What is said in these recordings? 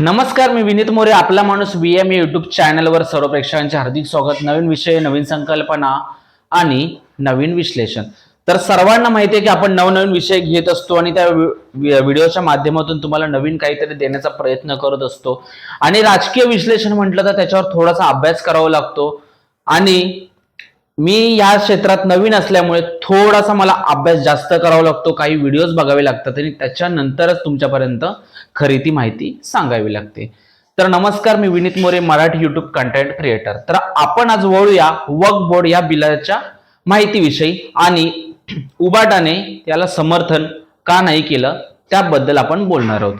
नमस्कार मी विनीत मोरे आपला माणूस बी एम युट्यूब चॅनलवर सर्व प्रेक्षकांचे हार्दिक स्वागत. नवीन विषय नवीन संकल्पना आणि नवीन विश्लेषण. तर सर्वांना माहिती आहे की आपण नवनवीन विषय घेत असतो आणि त्या वि- व्हिडिओच्या माध्यमातून तुम्हाला नवीन काहीतरी देण्याचा प्रयत्न करत असतो. आणि राजकीय विश्लेषण म्हटलं तर त्याच्यावर थोडासा अभ्यास करावा लागतो. आणि मी या क्षेत्रात नवीन असल्यामुळे थोडासा मला अभ्यास जास्त करावा लागतो काही व्हिडिओज बघावे लागतात आणि त्याच्यानंतरच तुमच्यापर्यंत खरी ती माहिती सांगावी लागते. तर नमस्कार मी Vineet More Marathi YouTube content creator तर आपण आज वळूया वक बोर्ड या बिलाच्या माहितीविषयी आणि उबाटाने त्याला समर्थन का नाही केलं त्याबद्दल आपण बोलणार आहोत.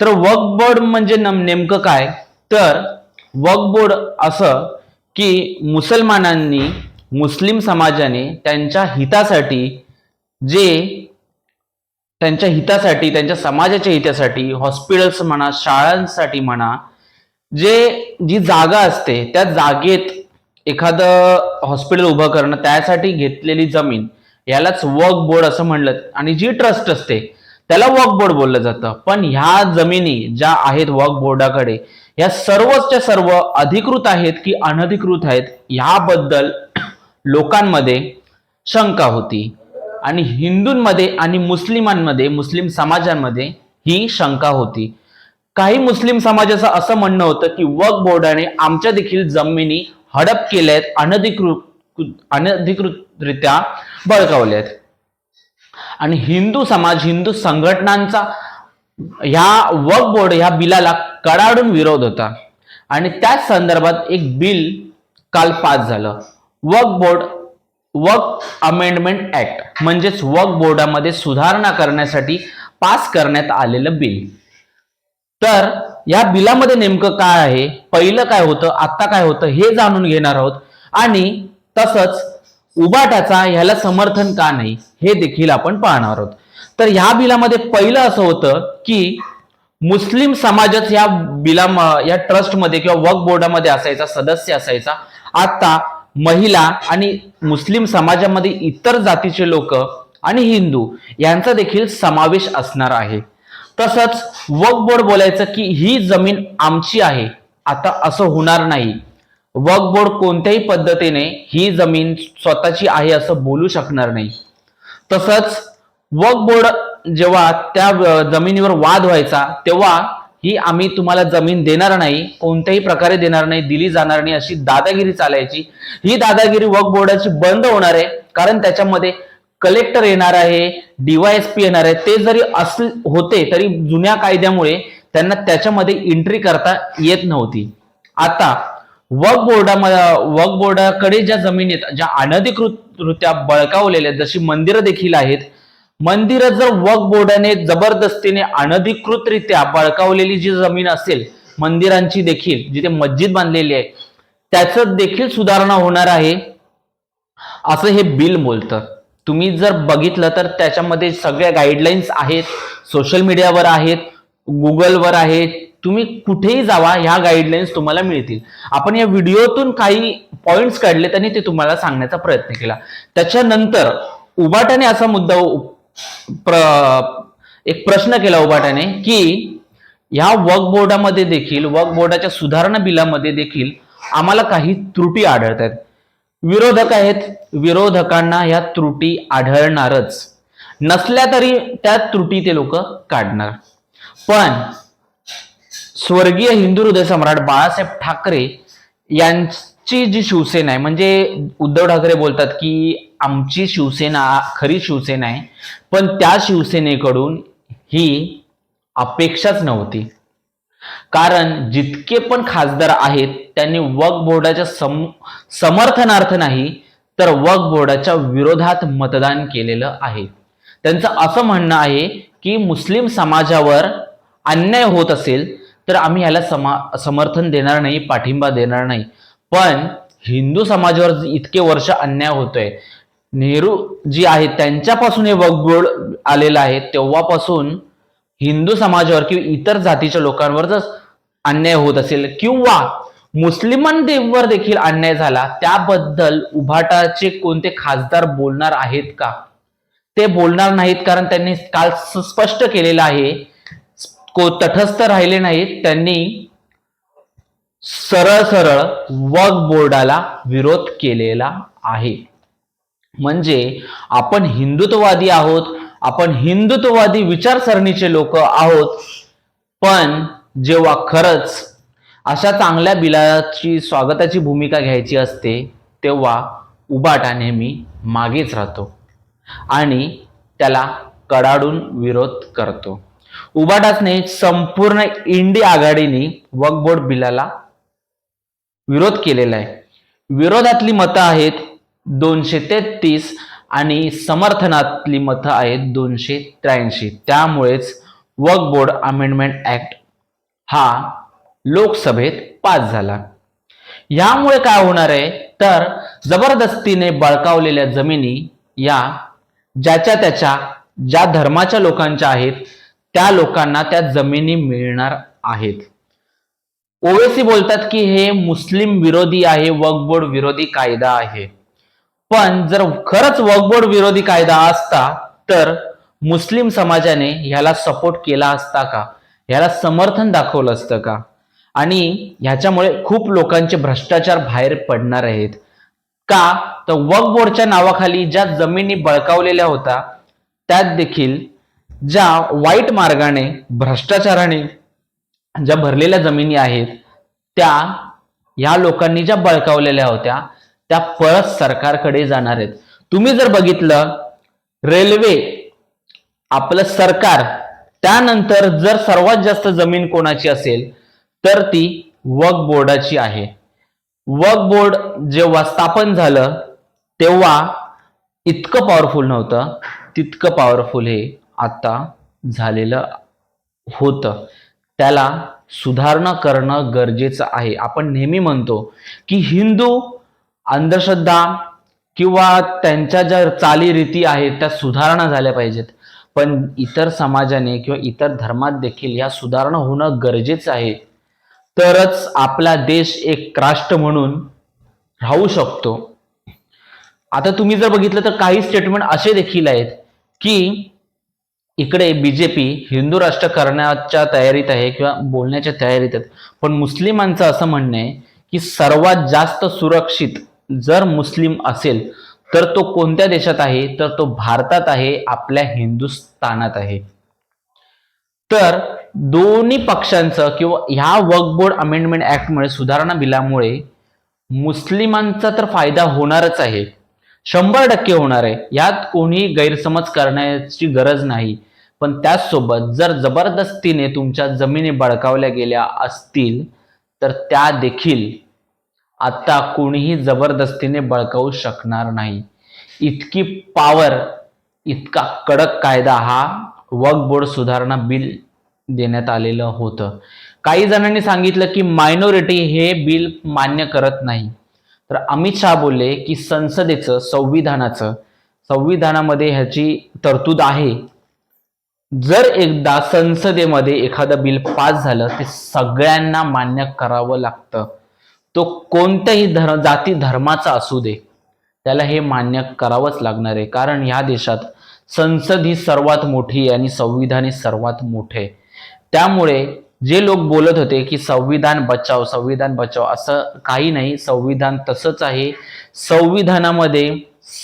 तर वक बोर्ड म्हणजे नम- नेमकं काय? तर वक बोर्ड असं की मुसलमानांनी मुस्लिम समाजाने त्यांच्या हितासाठी जे त्यांच्या हितासाठी त्यांच्या समाजाच्या हितासाठी हॉस्पिटल्स म्हणा शाळांसाठी म्हणा जे जी जागा असते त्या जागेत एखादं हॉस्पिटल उभं करणं त्यासाठी घेतलेली जमीन यालाच वक बोर्ड असं म्हणलं. आणि जी ट्रस्ट असते त्याला वर्क बोर्ड बोललं जातं. पण ह्या जमिनी ज्या आहेत वर्क बोर्डाकडे या सर्वच्या सर्व अधिकृत आहेत की अनधिकृत आहेत ह्याबद्दल लोकांमध्ये शंका होती. आणि हिंदूंमध्ये आणि मुस्लिमांमध्ये मुस्लिम समाजांमध्ये ही शंका होती. काही मुस्लिम समाजाचं असं म्हणणं होतं की वक बोर्डाने आमच्या देखील जमिनी हडप केल्या आहेत अनधिकृत अनधिकृतरित्या बळकावल्या आहेत आणि हिंदू समाज हिंदू संघटनांचा ह्या वक बोर्ड ह्या बिलाला कडाडून विरोध होता. आणि त्याच संदर्भात एक बिल काल पास झालं. Waqf board Waqf amendment act म्हणजेच वक बोर्डामध्ये सुधारणा करण्यासाठी पास करण्यात आलेलं बिल तर या बिलामध्ये नेमकं काय आहे? पहिलं काय होतं? आता काय होतं? हे जाणून घेणार आहोत. आणि तसंच उबाटाचा ह्याला समर्थन का नाही? हे देखील आपण पाहणार आहोत. तर ह्या बिलामध्ये पहिलं असं होतं की मुस्लिम समाजच या बिला या ट्रस्टमध्ये किंवा वक बोर्डामध्ये असायचा सदस्य असायचा. आता महिला आणि मुस्लिम समाजामध्ये इतर जातीचे लोक आणि हिंदू यांचा देखील समावेश असणार आहे. तसंच वक बोर्ड बोलायचं की ही जमीन आमची आहे. आता असं होणार नाही. वक बोर्ड कोणत्याही पद्धतीने ही जमीन स्वतःची आहे असं बोलू शकणार नाही. तसंच वक बोर्ड जेव्हा त्या जमिनीवर वाद व्हायचा तेव्हा ही आम्ही तुम्हाला जमीन देणार नाही कोणत्याही प्रकारे देणार नाही दिली जाणार नाही अशी दादागिरी चालायची. ही दादागिरी वक बोर्डाची बंद होणार आहे कारण त्याच्यामध्ये कलेक्टर येणार आहे डीवायएसपी येणार आहे ते जरी अस होते तरी जुन्या कायद्यामुळे त्यांना त्याच्यामध्ये एंट्री करता येत नव्हती. आता वक बोर्डामध्ये वक बोर्डाकडे ज्या जमिनी आहेत ज्या अनधिकृतरित्या बळकावलेल्या आहेत जशी मंदिरं देखील आहेत मंदिरं जर वक बोर्डाने जबरदस्तीने अनधिकृतरित्या बळकावलेली जी जमीन असेल मंदिरांची देखील जिथे मस्जिद बांधलेली आहे त्याचं देखील सुधारणा होणार आहे. असं हे बिल बोलतं. तुम्ही जर बघितलं तर त्याच्यामध्ये सगळ्या गाईडलाईन्स आहेत सोशल मीडियावर आहेत गुगलवर आहेत. तुम्ही कुठेही जावा ह्या गाईडलाईन्स तुम्हाला मिळतील. आपण या व्हिडिओतून काही पॉइंट्स काढले आणि ते तुम्हाला सांगण्याचा प्रयत्न केला. त्याच्यानंतर उबाटाने असा मुद्दा प्र- एक प्रश्न केला उबाटाने की ह्या वर्क बोर्डामध्ये देखील वर्क बोर्डाच्या सुधारणा बिलामध्ये देखील आम्हाला काही त्रुटी आढळत आहेत विरोधक आहेत. विरोधकांना ह्या त्रुटी आढळणारच. नसल्या तरी त्या त्रुटी ते लोक काढणार. पण स्वर्गीय हिंदू हृदय सम्राट बाळासाहेब ठाकरे यांची जी शिवसेना आहे म्हणजे उद्धव ठाकरे बोलतात की आमची शिवसेना खरी शिवसेना आहे पण त्या शिवसेनेकडून ही अपेक्षाच नव्हती. कारण जितके पण खासदार आहेत त्यांनी वक बोर्डाच्या सम समर्थनार्थ नाही तर वक बोर्डाच्या विरोधात मतदान केलेलं आहे. त्यांचं असं म्हणणं आहे की मुस्लिम समाजावर अन्याय होत असेल तर आम्ही याला समा समर्थन देणार नाही पाठिंबा देणार नाही. पण हिंदू समाजावर इतके वर्ष अन्याय होतोय नेहरू जी आहेत त्यांच्यापासून हे वक बोर्ड आलेलं आहे. तेव्हापासून हिंदू समाजावर किंवा इतर जातीच्या लोकांवर जर अन्याय होत असेल किंवा मुस्लिमांवर देखील अन्याय झाला त्याबद्दल उभाटाचे कोणते खासदार बोलणार आहेत का? ते बोलणार नाहीत कारण त्यांनी काल स- स्पष्ट केलेलं आहे. को तटस्थ राहिले नाहीत. त्यांनी सरळ सरळ वक बोर्डाला विरोध केलेला आहे. म्हणजे आपण हिंदुत्ववादी आहोत आपण हिंदुत्ववादी विचारसरणीचे लोक आहोत पण जेव्हा खरंच अशा चांगल्या बिलाची स्वागताची भूमिका घ्यायची असते तेव्हा उबाटा नेहमी मागेच राहतो आणि त्याला कडाडून विरोध करतो. उबाटाचने संपूर्ण इंडी आघाडीने वक्फ बोर्ड बिलाला विरोध केलेला आहे. विरोधातली मतं आहेत दोनशे तेहतीस आणि समर्थनातली मतं आहेत दोनशे त्र्याऐंशी. त्यामुळेच वर्क बोर्ड अमेंडमेंट ऍक्ट हा लोकसभेत पास झाला. यामुळे काय होणार आहे? तर जबरदस्तीने बळकावलेल्या जमिनी या ज्याच्या त्याच्या ज्या धर्माच्या लोकांच्या आहेत त्या लोकांना त्या जमिनी मिळणार आहेत. ओवेसी बोलतात की हे मुस्लिम विरोधी आहे वर्क बोर्ड विरोधी कायदा आहे. पण जर खरंच वर्कबोर्ड विरोधी कायदा असता तर मुस्लिम समाजाने ह्याला सपोर्ट केला असता का? ह्याला समर्थन दाखवलं असतं का? आणि ह्याच्यामुळे खूप लोकांचे भ्रष्टाचार बाहेर पडणार आहेत. का? तर वक्फ बोर्डच्या नावाखाली ज्या जमिनी बळकावलेल्या होत्या त्यात देखील ज्या वाईट मार्गाने भ्रष्टाचाराने ज्या भरलेल्या जमिनी आहेत त्या या लोकांनी ज्या बळकावलेल्या होत्या त्या परत सरकारकडे जाणार आहेत. तुम्ही जर बघितलं रेल्वे आपलं सरकार त्यानंतर जर सर्वात जास्त जमीन कोणाची असेल तर ती वक बोर्डाची आहे. वक बोर्ड जेव्हा स्थापन झालं तेव्हा इतकं पॉवरफुल नव्हतं तितकं पॉवरफुल हे आता झालेलं होतं. त्याला सुधारणा करणं गरजेचं आहे. आपण नेहमी म्हणतो की हिंदू अंधश्रद्धा किंवा त्यांच्या ज्या चालीरीती आहेत त्या सुधारणा झाल्या पाहिजेत. पण इतर समाजाने किंवा इतर धर्मात देखील या सुधारणा होणं गरजेचं आहे. तरच आपला देश एक राष्ट्र म्हणून राहू शकतो. आता तुम्ही जर बघितलं तर काही स्टेटमेंट असे देखील आहेत की इकडे बीजेपी हिंदू राष्ट्र करण्याच्या तयारीत आहे किंवा बोलण्याच्या तयारीत आहेत. पण मुस्लिमांचं असं म्हणणं आहे की सर्वात जास्त सुरक्षित जर मुस्लिम असेल तर तो कोणत्या देशात आहे? तर तो भारतात आहे आपल्या हिंदुस्थानात आहे. तर दोन्ही पक्षांचं किंवा ह्या वर्क बोर्ड अमेंडमेंट ऍक्टमुळे सुधारणा बिलामुळे मुस्लिमांचा तर फायदा होणारच आहे. शंभर टक्के होणार आहे. यात कोणी गैरसमज करण्याची गरज नाही. पण त्याचसोबत जर जबरदस्तीने तुमच्या जमिनी बळकावल्या गेल्या असतील तर त्या देखील आत्ता कोणीही जबरदस्तीने बळकावू शकणार नाही. इतकी पावर इतका कडक कायदा हा वक बोर्ड सुधारणा बिल देण्यात आलेलं होतं. काही जणांनी सांगितलं की मायनॉरिटी हे बिल मान्य करत नाही. तर अमित शहा बोलले की संसदेचं संविधानाचं संविधानामध्ये ह्याची तरतूद आहे. जर एकदा संसदेमध्ये एखादं बिल पास झालं ते सगळ्यांना मान्य करावं लागतं. तो कोणत्याही धर्म जाती धर्माचा असू दे त्याला हे मान्य करावंच लागणार आहे. कारण ह्या देशात संसद ही सर्वात मोठी आहे आणि संविधान ही सर्वात मोठे त्यामुळे जे लोक बोलत होते की संविधान बचाव संविधान बचाव असं काही नाही संविधान तसंच आहे. संविधानामध्ये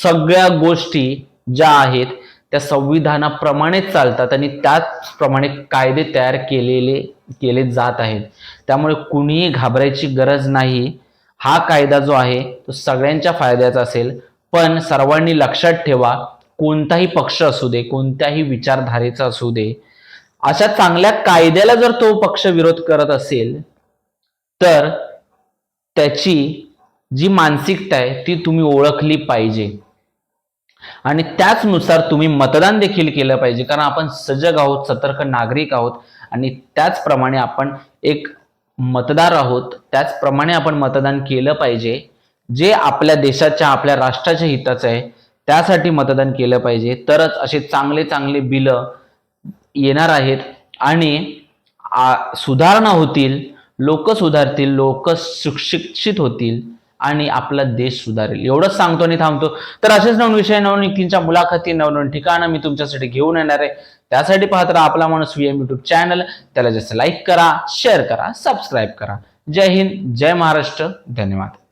सगळ्या गोष्टी ज्या आहेत त्या संविधानाप्रमाणेच चालतात आणि त्याचप्रमाणे कायदे तयार केलेले केले जात आहेत. त्यामुळे कुणीही घाबरायची गरज नाही. हा कायदा जो आहे तो सगळ्यांच्या फायद्याचा असेल. पण सर्वांनी लक्षात ठेवा कोणताही पक्ष असू दे कोणत्याही विचारधारेचा असू दे अशा चांगल्या कायद्याला जर तो पक्ष विरोध करत असेल तर त्याची जी मानसिकता आहे ती तुम्ही ओळखली पाहिजे. आणि त्याचनुसार तुम्ही मतदान देखील केलं पाहिजे. कारण आपण सजग आहोत सतर्क नागरिक आहोत आणि त्याचप्रमाणे आपण एक मतदार आहोत. त्याचप्रमाणे आपण मतदान केलं पाहिजे. जे आपल्या देशाच्या आपल्या राष्ट्राच्या हिताचं आहे त्यासाठी मतदान केलं पाहिजे. तरच असे चांगले चांगले बिलं येणार आहेत. आणि आ- सुधारणा होतील. लोक सुधारतील लोक सुशिक्षित होतील. आणि आपला देश सुधारेल. एवढंच सांगतो आणि थांबतो. तर असेच नवीन विषय नवनिकींच्या मुलाखती नवनवीन ठिकाणं मी तुमच्यासाठी घेऊन येणार आहे. त्यासाठी पाहत राहा आपला माणूस व्हीएम युट्यूब चॅनल त्याला जसं लाईक करा शेअर करा सबस्क्राईब करा. जय हिंद जय महाराष्ट्र. धन्यवाद.